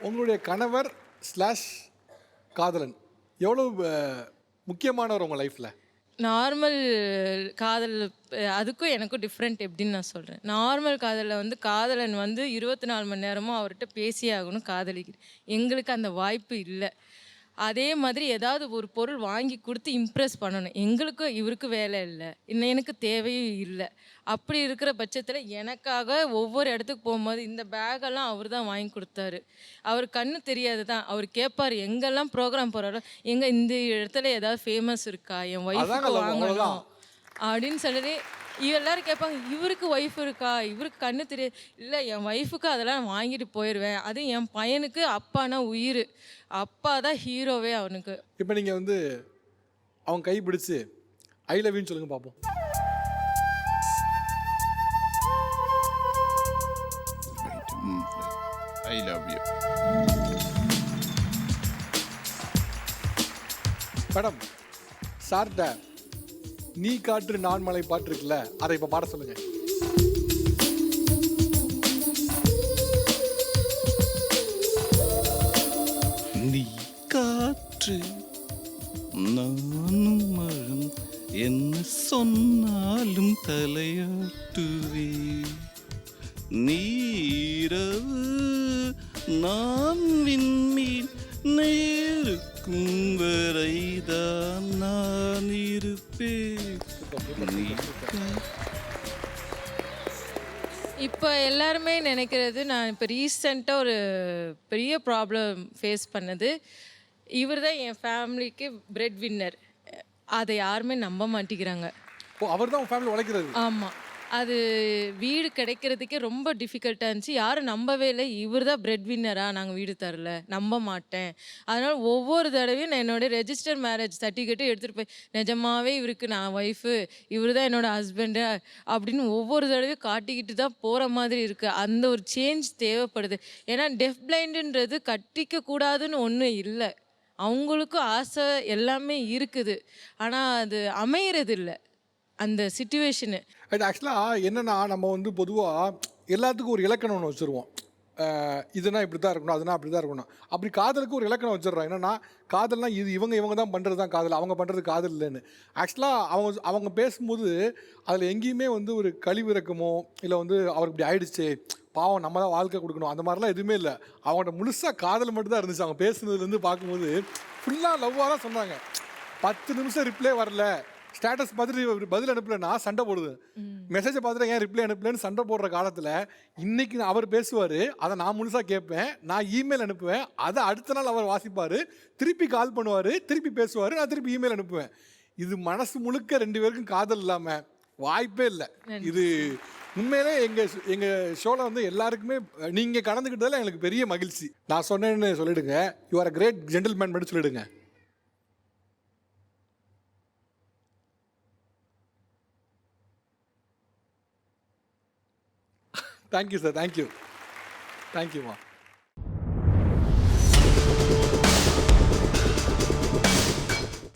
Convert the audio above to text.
உங்களுடைய கணவர் ஸ்லாஷ் காதலன் எவ்வளோ முக்கியமானவர் உங்கள் லைஃப்பில் நார்மல் காதல் அதுக்கும் எனக்கும் டிஃப்ரெண்ட் எப்படின்னு நான் சொல்கிறேன் நார்மல் காதலில் வந்து காதலன் வந்து இருபத்தி நாலு மணி நேரமும் அவர்கிட்ட பேசியே ஆகணும் காதலிக்கிறேன் எங்களுக்கு அந்த வாய்ப்பு இல்லை. அதே மாதிரி ஏதாவது ஒரு பொருள் வாங்கி கொடுத்து இம்ப்ரெஸ் பண்ணணும். எங்களுக்கும் இவருக்கு வேலை இல்லை. இன்னும் எனக்கு தேவையும் இல்லை. அப்படி இருக்கிற பட்சத்தில் எனக்காக ஒவ்வொரு இடத்துக்கு போகும்போது இந்த பேக்கெல்லாம் அவர் தான் வாங்கி கொடுத்தாரு. அவர் கண்ணு தெரியாது தான் அவர் கேட்பார் எங்கெல்லாம் ப்ரோக்ராம் போகிறாரோ எங்கே இந்த இடத்துல ஏதாவது ஃபேமஸ் இருக்கா? என் love, வாங்கணும். அப்படின்னு இவ எல்லாரும் கேட்பாங்க இவருக்கு ஒய்ஃப் இருக்கா? இவருக்கு கண்ணு தெரியாது இல்லை என் ஒய்ஃபுக்கு அதெல்லாம் நான் வாங்கிட்டு போயிடுவேன் அதுவும் என் பையனுக்கு அப்பானா உயிர். அப்பா தான் ஹீரோவே அவனுக்கு. இப்போ நீங்கள் வந்து அவன் கை பிடிச்சு ஐ லவ் யூன்னு சொல்லுங்க பார்ப்போம் ஐ லவ் யூ மேடம் சார்கிட்ட நீ காற்று நான் மலை பாட்டு இருக்குல்ல அதை இப்போ பாட சொல்லுங்க. நீ காற்று நானும் மரம் என்ன சொன்னாலும் தலையாட்டுவே. நீரவு நான் விண்மீன் நேருக்கும் வரைதான் நான். இப்போ எல்லாருமே நினைக்கிறது நான் இப்போ ரீசெண்டாக ஒரு பெரிய ப்ராப்ளம் ஃபேஸ் பண்ணது. இவர் தான் என் ஃபேமிலிக்கு பிரெட் வின்னர் அதை யாருமே நம்ப மாட்டேங்கிறாங்க. அவர் தான் ஃபேமிலி உழைக்கிறது? ஆமாம் அது வீடு கிடைக்கிறதுக்கே ரொம்ப டிஃபிகல்ட்டாக இருந்துச்சு. யாரும் நம்பவே இல்லை. இவர் தான் பிரெட் வின்னரா நாங்கள் வீடு தரல. நம்ப மாட்டேன். அதனால் ஒவ்வொரு தடவையும் நான் என்னோட ரெஜிஸ்டர் மேரேஜ் சர்டிஃபிகேட்டும் எடுத்துகிட்டு போய் நிஜமாவே இவருக்கு நான் ஒய்ஃபு இவர் தான் என்னோட ஹஸ்பண்டு அப்படின்னு ஒவ்வொரு தடவையும் காட்டிக்கிட்டு தான் போகிற மாதிரி இருக்குது அந்த ஒரு சேஞ்ச் தேவைப்படுது. ஏன்னா டெஃப் பிளைண்டுன்றது கட்டிக்க கூடாதுன்னு ஒன்றும் இல்லை. அவங்களுக்கும் ஆசை எல்லாமே இருக்குது. ஆனால் அது அமையறது இல்லை அந்த சுச்சுவேஷனு அது ஆக்சுவலாக என்னென்னா நம்ம வந்து பொதுவாக எல்லாத்துக்கும் ஒரு இலக்கணம் ஒன்று வச்சுருவோம். இதுனா இப்படி தான் இருக்கணும் அதுனா அப்படி தான் இருக்கணும். அப்படி காதலுக்கு ஒரு இலக்கணம் வச்சிடுறோம். என்னென்னா காதல்னா இது இவங்க இவங்க தான் பண்ணுறது தான் காதல் அவங்க பண்ணுறது காதல் இல்லைன்னு. ஆக்சுவலாக அவங்க அவங்க பேசும்போது அதில் எங்கேயுமே வந்து ஒரு கழிவிறக்கமோ இல்லை வந்து அவருக்கு இப்படி ஆயிடுச்சு பாவம் நம்ம தான் வாழ்க்கை கொடுக்கணும் அந்த மாதிரிலாம் எதுவுமே இல்லை. அவங்கள்ட்ட முழுசாக காதல் மட்டும் தான் இருந்துச்சு. அவங்க பேசுனதுலேருந்து பார்க்கும்போது ஃபுல்லாக லவ்வாக தான் சொன்னாங்க. பத்து நிமிஷம் ரிப்ளை வரல. ஸ்டேட்டஸ் பார்த்துட்டு பதில் அனுப்பலைன்னா சண்டை போடுது. மெசேஜை பார்த்துட்டு ஏன் ரிப்ளை அனுப்பலன்னு சண்டை போடுற காலத்தில் இன்னைக்கு அவர் பேசுவார் அதை நான் முழுசாக கேட்பேன் நான் இமெயில் அனுப்புவேன் அதை அடுத்த நாள் அவர் வாசிப்பார் திருப்பி கால் பண்ணுவார் திருப்பி பேசுவார் நான் திருப்பி இமெயில் அனுப்புவேன். இது மனசு முழுக்க ரெண்டு பேருக்கும் காதல் இல்லாமல் வாய்ப்பே இல்லை. இது உண்மையிலே எங்கள் எங்கள் ஷோவில் வந்து எல்லாருக்குமே நீங்கள் கலந்துக்கிட்டதில் எங்களுக்கு பெரிய மகிழ்ச்சி. நான் சொன்னேன்னு சொல்லிடுங்க. You are a great gentleman மட்டும் சொல்லிடுங்க. தேங்க்யூ சார் தேங்க்யூ தேங்க்யூம்மா